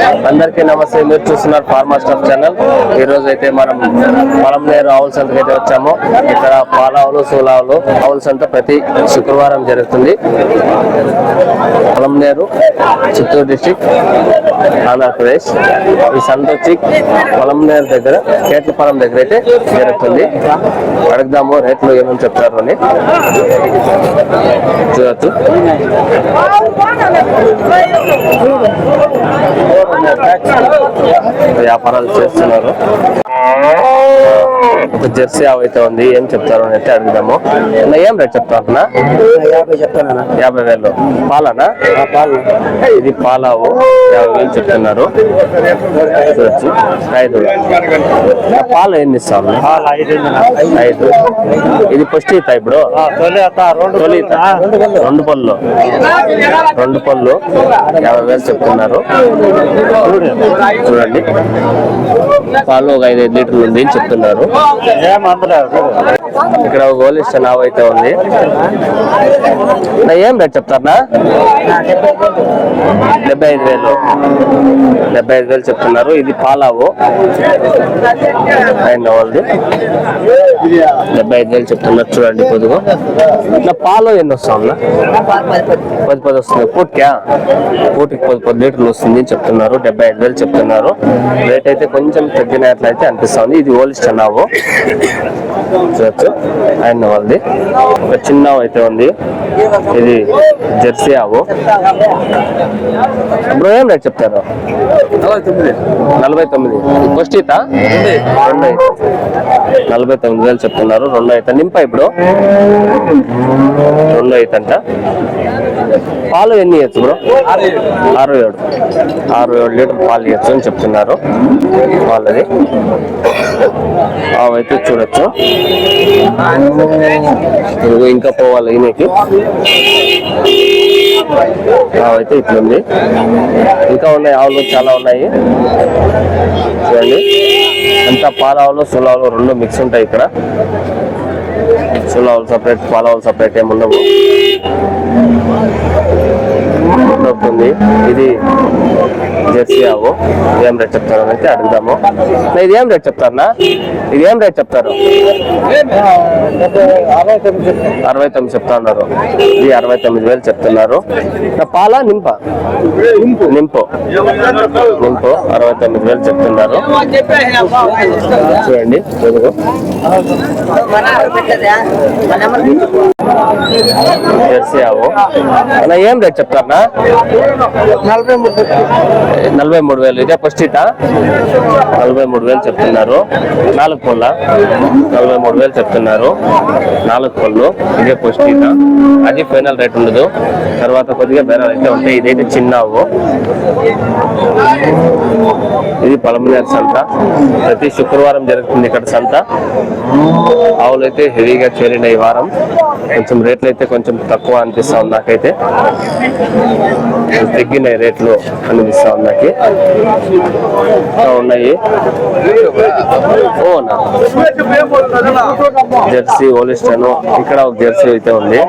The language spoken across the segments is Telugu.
అందరికీ నమస్తే. మీరు చూస్తున్నారు ఫార్మా స్టాఫ్ ఛానల్. ఈ రోజు అయితే మనం పొలంనేరు ఆవుల సంతకి అయితే వచ్చాము. ఇక్కడ పాలావులు సూలావులు ఆవుల సంత ప్రతి శుక్రవారం జరుగుతుంది. పొలంనేరు చిత్తూరు డిస్టిక్ ఆంధ్రప్రదేశ్. ఈ సంత వచ్చి పొలంనేరు దగ్గర కేట్లపాలెం దగ్గర అయితే జరుగుతుంది. అడుగుదాము రేట్లు ఏమేమి చెప్తారు అని. చూడచ్చు. వ్యాపారాలు చేస్తున్నారు. ఒక జెర్సీ ఆవు అయితే ఉంది. ఏం చెప్తారు అని అయితే అడుగుదాము. ఏం రేట్ చెప్తారు అన్న? యాభై చెప్తానా యాభై వేలు. పాలనా? పాలు. ఇది పాలావు. యాభై వేలు చెప్తున్నారు. చూడొచ్చు. ఐదు. పాలు ఎన్ని ఇస్తాను పాలు ఐదు ఇది ఫస్ట్ ఈత ఇప్పుడు రెండు పళ్ళు రెండు పళ్ళు. యాభై వేలు చెప్తున్నారు. చూడండి. పాలు ఒక ఐదు ఐదు లీటర్లు ఉంది. చెప్తున్నారు. ఇక్కడ ఒక గోలిష్ట నావ్ అయితే ఉంది. నా ఏం రేట్ చెప్తారా డెబ్బై ఐదు వేలు. డెబ్బై ఐదు వేలు చెప్తున్నారు. ఇది పాలావు? అండ్ వాళ్ళది? డెబ్బై ఐదు వేలు చెప్తున్నారు. చూడండి పొదుగు. నా పాలు ఎన్ని వస్తాం పది పది వస్తుంది. పూటికా పూటికి పది పది లీటర్లు వస్తుంది అని చెప్తున్నారు. డెబ్బై ఐదు వేలు చెప్తున్నారు. రేట్ అయితే కొంచెం తగ్గినట్లయితే అనిపిస్తుంది. ఇది ఓలిస్ట్ అన్నావు చూడచ్చు. ఆయన వాళ్ళది? ఒక చిన్న అయితే ఉంది. ఇది జెర్సీ ఆవు? బ్రో ఏం రేట్ చెప్తారు? నలభై తొమ్మిది. ఫస్ట్ ఈత? రెండు ఈత నలభై తొమ్మిది వేలు చెప్తున్నారు. రెండు అయితే. నింప ఇప్పుడు. రెండు అయితే అంట. పాలు ఎన్ని ఇవ్వచ్చు బ్రో? ఆరు ఏడు. ఆరు ఏడు. లీటర్ పాలు ఇవ్వచ్చు అని చెప్తున్నారు వాళ్ళది. అయితే చూడొచ్చు. ఇంకా పోవాలి ఈయనకి. అయితే ఇట్లుంది ఇంకా ఉన్నాయి ఆవులు చాలా ఉన్నాయి. చూడండి. అంతా పాలావులు సులావులు రెండు మిక్స్ ఉంటాయి ఇక్కడ. సులావులు సపరేట్ పాలావులు సపరేట్ ఏమి ఉండవు ఉంటుంది ఇది జెర్సీ ఆవు. ఏం రేట్ చెప్తారు అయితే అడుగుదాము. ఇది ఏం రేట్ చెప్తారనా ఇది ఏం రేట్ చెప్తారు? అరవై తొమ్మిది చెప్తా ఉన్నారు ఇది అరవై తొమ్మిది వేలు చెప్తున్నారు. పాల నింప? నింపు. నింపు. అరవై తొమ్మిది వేలు చెప్తున్నారు. చూడండి ఇదిగో. జెర్సీ ఆవు. అన్న ఏం రేట్ చెప్తారు నలభై మూడు వేలు. ఇదే ఫస్ట్ ఇట నలభై మూడు వేలు చెప్తున్నారు. నాలుగు పళ్ళ నలభై మూడు వేలు చెప్తున్నారు. నాలుగు పళ్ళు ఇదే ఫస్ట్ ఇట అది ఫైనల్ రేట్ ఉండదు. తర్వాత కొద్దిగా బేరాలు అయితే ఉంటాయి. ఇదైతే చిన్నావు. ఇది పలమనేరు సంత. ప్రతి శుక్రవారం జరుగుతుంది ఇక్కడ సంత. ఆవులు అయితే హెవీగా చేరిన ఈ వారం. కొంచెం రేట్లు అయితే కొంచెం తక్కువ అనిపిస్తా ఉంది నాకైతే. తగ్గినాయి రేట్లు అనిపిస్తా ఉంది నాకు. ఉన్నాయి. ఓనా జెర్సీ ఓలిస్టన్. ఇక్కడ ఒక జెర్సీ అయితే ఉంది.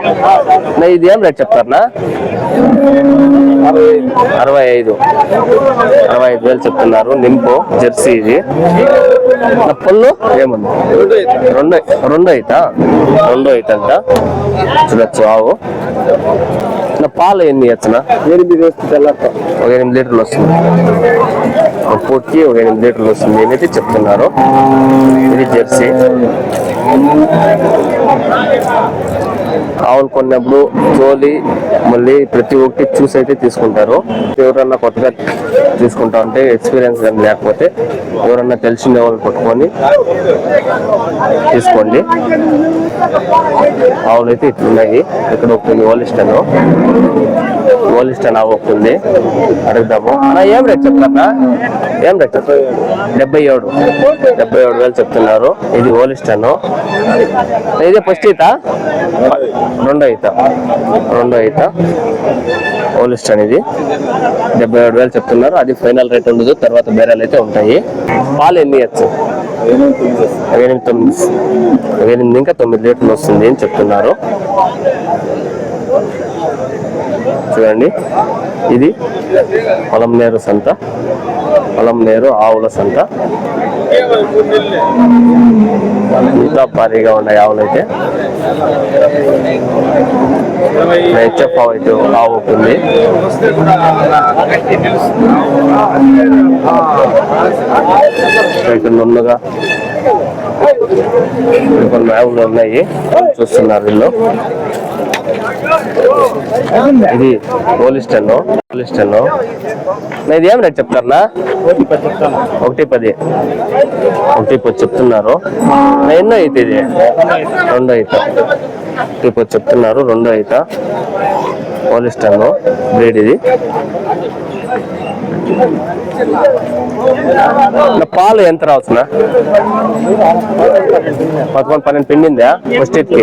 ఇది ఏం రేట్ చెప్తారనా? అరవై ఐదు. అరవై ఐదు వేలు చెప్తున్నారు. నింపు జెర్సీ ఇది. పళ్ళు? ఏముంది? రెండు రెండు అయితా. రెండు అయితంట చూడొచ్చు ఆవు నా పాలు ఎన్ని ఇచ్చనా ఎనిమిది వస్తుంది ఒక ఎనిమిది లీటర్లు వస్తుంది. ఒక పూటకి ఒక ఎనిమిది లీటర్లు వస్తుంది. అనేది చెప్తున్నారు? ఇది జెర్సీ. ఆవులు కొన్నప్పుడు జోలి మళ్ళీ ప్రతి ఒక్కటి చూసి అయితే తీసుకుంటారు. ఎవరన్నా కొత్తగా తీసుకుంటా ఉంటే ఎక్స్పీరియన్స్ కానీ లేకపోతే ఎవరన్నా తెలిసిన వాళ్ళు పట్టుకొని తీసుకోండి. ఆవులు అయితే ఇట్లున్నాయి. ఇక్కడ ఒక ఇవాళ ఇస్తాను ఆవు ఒకటి ఉంది అడుగుదాము ఏం రేట్ చెప్తారా ఏం రేట్ చెప్తారు డెబ్బై ఏడు. డెబ్బై ఏడు వేలు చెప్తున్నారు. ఇది ఓలిస్టన్ ఇదే ఫస్ట్ ఈత? రెండో ఈత. రెండో ఈత. ఓలిస్టన్ ఇది. డెబ్బై ఏడు వేలు చెప్తున్నారు. అది ఫైనల్ రేట్ ఉండదు. తర్వాత బేరాలు అయితే ఉంటాయి. పాలు ఎన్ని ఇవ్వచ్చు ఎనిమిది తొమ్మిది. ఎనిమిది ఇంకా తొమ్మిది లీటర్లు వస్తుంది అని చెప్తున్నారు. చూడండి. ఇది పొలంనేరు సంత. పొలంనేరు ఆవుల సంత. ఇంకా భారీగా ఉన్నాయి ఆవులైతే. హెచ్ఎఫ్ ఆవు అయితే ఆవు ఉంది ఇక్కడ నున్నగా కొన్ని మ్యాగులు ఉన్నాయి. చూస్తున్నారు వీళ్ళు. ఇది పోలిస్టన్ పోలిస్టన్ ఇది ఏం రేట్ చెప్తారా ఒకటి పది. ఒకటి పది చెప్తున్నారు. ఎన్నో అయితే ఇది? రెండో అయితే. ఒకటి పది చెప్తున్నారు. రెండో అయితే. పోలిస్టన్ బ్రీడ్ ఇది. పాలు ఎంత రావచ్చు పదకొండు పన్నెండు పిండిందా? ఫస్ట్కి.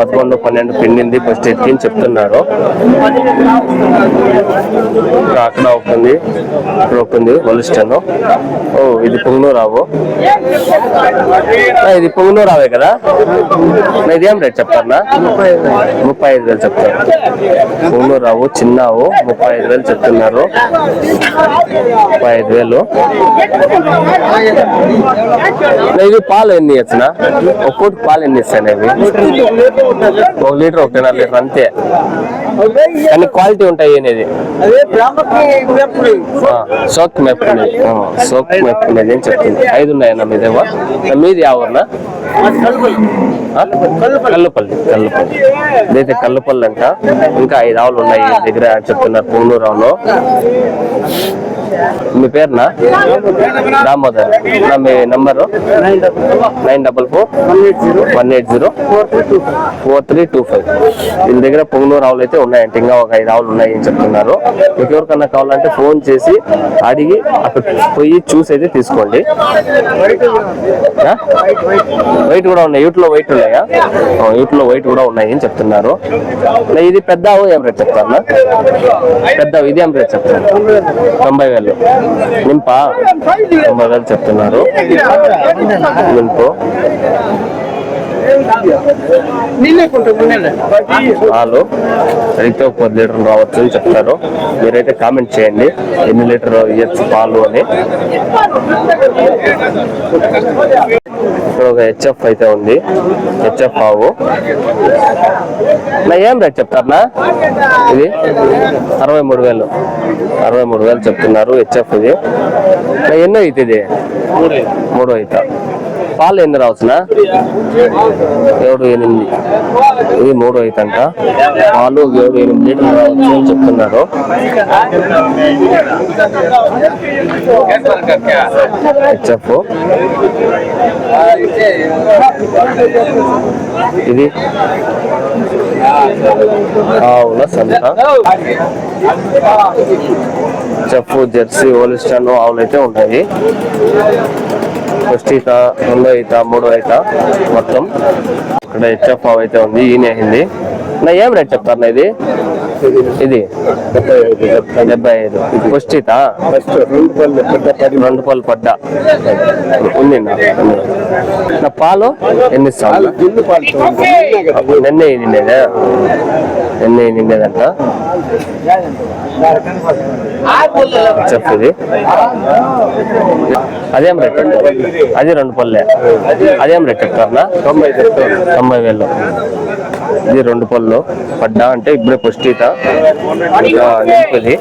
పదకొండు పన్నెండు పిండింది ఫస్ట్కి అని చెప్తున్నారు. అక్కడ ఒకటి ఇక్కడ ఒకటి వలిస్టన్ ఓ ఇది పొంగునూరావు ఇది పొంగునూరావే కదా? ఇది ఇదేం రేట్ చెప్తారా ముప్పై ఐదు వేలు చెప్తారు. పొంగునూరావు చిన్నావు ముప్పై ఐదు వేలు చెప్తున్నారు. ముప్పై ఐదు వేలు. నా ఇది పాలు ఎన్ని ఇచ్చిన? ఒక్కోటి పాలు ఎన్ని ఇస్తాను ఇవి ఒక లీటర్ ఒకటిన్నర లీటర్ అంతే. కానీ క్వాలిటీ ఉంటాయి అనేది అదే మెప్పుడు సోక్ మెప్పుకునేది సోక్ అని చెప్తుంది. ఐదు ఉన్నాయన్న మీదేవా మీది ఎవరన్నా కల్లుపల్లి కల్లుపల్లి. ఇదైతే కల్లుపల్లి అంట. ఇంకా ఐదు ఆవులు ఉన్నాయి దగ్గర చెప్తున్నారు. పూనూరావులో あれ? మీ పేరునా? దామోదర్. నా మీ number? Nine double four. One eight zero. Four three two five. వీళ్ళ దగ్గర పొంగనూరు ఆవులు అయితే ఉన్నాయంటే. ఇంకా ఒక ఐదు ఆవులు ఉన్నాయి అని చెప్తున్నారు. మీకు ఎవరికన్నా కావాలంటే ఫోన్ చేసి అడిగి అక్కడ పోయి చూసి అయితే తీసుకోండి. వైట్ కూడా ఉన్నాయి. యూట్లో వైట్ ఉన్నాయా? యూట్లో వైట్ కూడా ఉన్నాయి అని చెప్తున్నారు. ఇది పెద్ద ఆవు ఏం రేట్ చెప్తారు పెద్ద ఇది ఏం రేట్ చెప్తారు? తొంభై వేలు. నింపా? తొంభై వేలు చెప్తున్నారు. నింపు. పాలు సరిగ్గా ఒక పది లీటర్లు రావచ్చు అని చెప్తారు. మీరైతే కామెంట్ చేయండి. ఎన్ని లీటర్ ఇవ్వచ్చు పాలు అని. ఇక్కడ ఒక హెచ్ఎఫ్ అయితే ఉంది. హెచ్ఎఫ్ ఆవు. నా ఏం రేట్ చెప్తారనా ఇది అరవై మూడు వేలు. అరవై మూడు వేలు చెప్తున్నారు హెచ్ఎఫ్ ఇది. నా ఎన్నో అవుతుంది ఇది? మూడో అయితే. పాలు ఎన్ని రావచ్చునా ఏడు ఎనిమిది. ఇది మూడు అవుతంట పాలు ఏడు ఎనిమిది లీటర్లు రావచ్చు అని చెప్తున్నారు చెప్పు. ఇది? అవునా సంత? చెప్పు జెర్సీ ఓలిస్టాన్ ఆవులు అయితే ఉన్నాయి ఫస్ట్ ఈత రెండో ఈత మూడో ఈత మొత్తం. ఇక్కడ హెచ్ఎఫ్ అయితే ఉంది ఈయన అయింది. నా ఏం రేట్ చెప్తారు ఇది? ఇది? డెబ్బై ఐదు. ఫస్ట్ ఈత రెండు పళ్ళు పడ్డా. ఉంది నా పాలు? ఎన్ని నిన్న నిన్నే నిండేదా నిన్నే నిండేదంట చెప్పు ఇది అదేం రేట్ అది రెండు పళ్ళే. అదేం రేట్ చెప్తారా తొంభై తొంభై వేలు. ఇది రెండు పళ్ళు. పడ్డా అంటే ఇప్పుడే పుష్టిత ఇంకా నింపుది.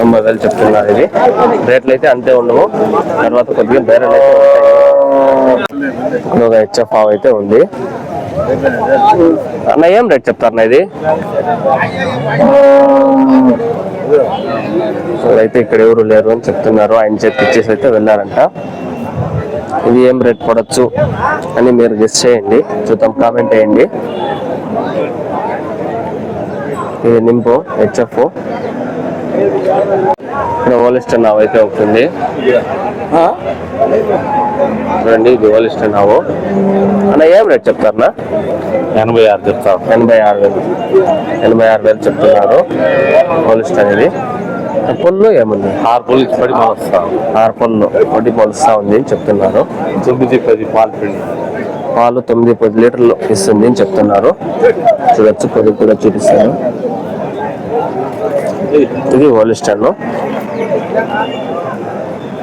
తొంభై వేలు చెప్తున్నారు ఇది. రేట్లు అయితే అంతే ఉండవు. తర్వాత కొద్దిగా బేరలు అయితే ఉంటాయి. ఇక్కడ ఒక హెచ్ఎఫ్ అయితే ఉంది. అన్న ఏం రేట్ చెప్తారన్న ఇది? అయితే ఇక్కడ ఎవరు లేరు అని చెప్తున్నారు. ఆయన చేతికి ఇచ్చేసి అయితే వెళ్ళారంట. ఇది ఏం రేట్ పడచ్చు అని మీరు గెస్ చేయండి. చూద్దాం కామెంట్ వేయండి ఇది నింపు హెచ్ఎఫ్ ఇక్కడ నా నావ్ అవుతుంది ఉంటుంది చూడండి ఇది ఓలిస్టర్ నావు అన్న ఏం రేట్ చెప్తారన్నా? ఎనభై ఆరు చెప్తాను ఎనభై ఆరు వేలు. ఎనభై ఆరు వేలు చెప్తున్నారు ఓలిస్టర్ ఇది పొల్లు ఏముంది? ఆరు పోలీసు పడి మొలుస్తాం. ఆరు పొల్లు వడ్డీ మొలుస్తా ఉంది అని చెప్తున్నారు. తొమ్మిది పది పాలు పిండి. పాలు తొమ్మిది పది లీటర్లు ఇస్తుంది అని చెప్తున్నారు. చూడొచ్చు పొదుపు కూడా చూపిస్తాను. ఇది ఓలిస్టన్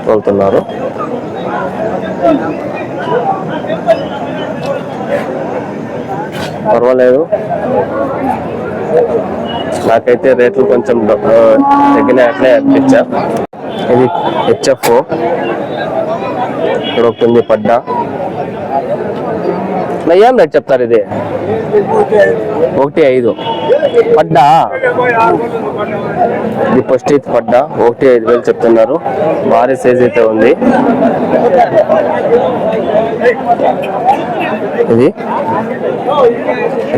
తోలుతున్నారు. పర్వాలేదు. నాకైతే రేట్లు కొంచెం ఆ, తగ్గినట్లే అనిపించా. ఇది హెచ్ఎఫ్ ఇక్కడ ఒకటి ఉంది పడ్డా. ఏం రేట్ చెప్తారు ఇది. ఒకటి ఐదు. పడ్డా? ఇది ఫస్ట్ ఇది పడ్డా? ఒకటి ఐదు వేలు చెప్తున్నారు. భారీ సైజ్ అయితే ఉంది. ఇది?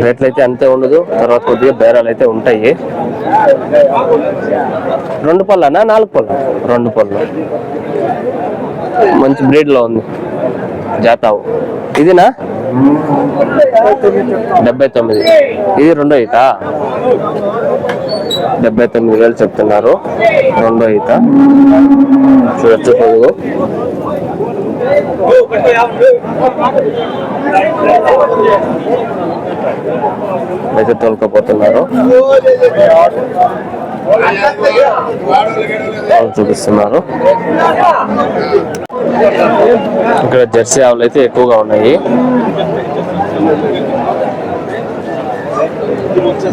రేట్లు అయితే అంతే ఉండదు. తర్వాత కొద్దిగా బేరాలు అయితే ఉంటాయి. రెండు పళ్ళనా? నాలుగు పళ్ళు? రెండు పళ్ళు. మంచి బ్రీడ్లో ఉంది. జాతావు. ఇదినా? డెబ్బై తొమ్మిది. ఇది రెండో ఈత డెబ్బై తొమ్మిది వేలు చెప్తున్నారు. రెండో ఈత. చూడొచ్చు పొడుగు. అయితే తోలుకపోతున్నారు. చూపిస్తున్నారు. ఇక్కడ జెర్సీ ఆవులు అయితే ఎక్కువగా ఉన్నాయి.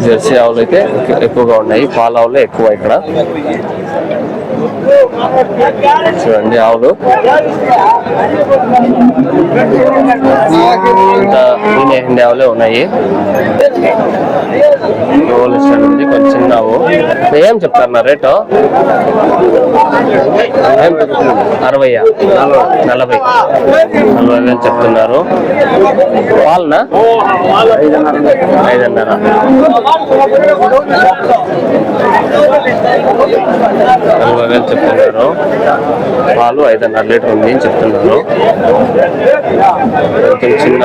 జెర్సీ ఆవులు అయితే ఎక్కువగా ఉన్నాయి. పాల ఆవులే ఎక్కువ ఇక్కడ. చూడండి ఆవులు. ఇంకా ఆవులే ఉన్నాయి. రోల్ స్టాండ్ కొంచెం చిన్నవు ఏం చెప్తారు నా రేటు? ఏం అరవై నలభై. నలభై వేలు చెప్తున్నారు. వాళ్ళనా? ఐదున్నర. నలభై వేలు చెప్తున్నారు. పాలు ఐదున్నర లీటర్ ఉంది అని చెప్తున్నారు. కొంచెం చిన్న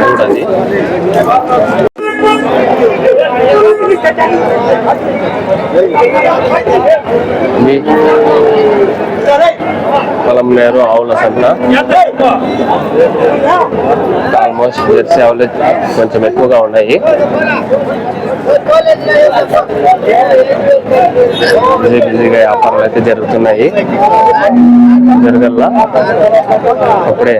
చూడది పొలం నేరు ఆవుల సంత ఆల్మోస్ట్ జెర్సీ ఆవులు కొంచెం ఎక్కువగా ఉన్నాయి. బిజీ బిజీగా వ్యాపారాలు అయితే జరుగుతున్నాయి. జరగల్లా? అప్పుడే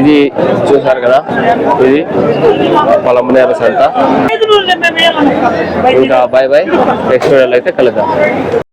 ఇది చూసారు కదా? ఇది పొలంనేరు సంత. ఇంకా బాయ్ బాయ్ నెక్స్ట్ వీడియోలో అయితే కలుద్దాం.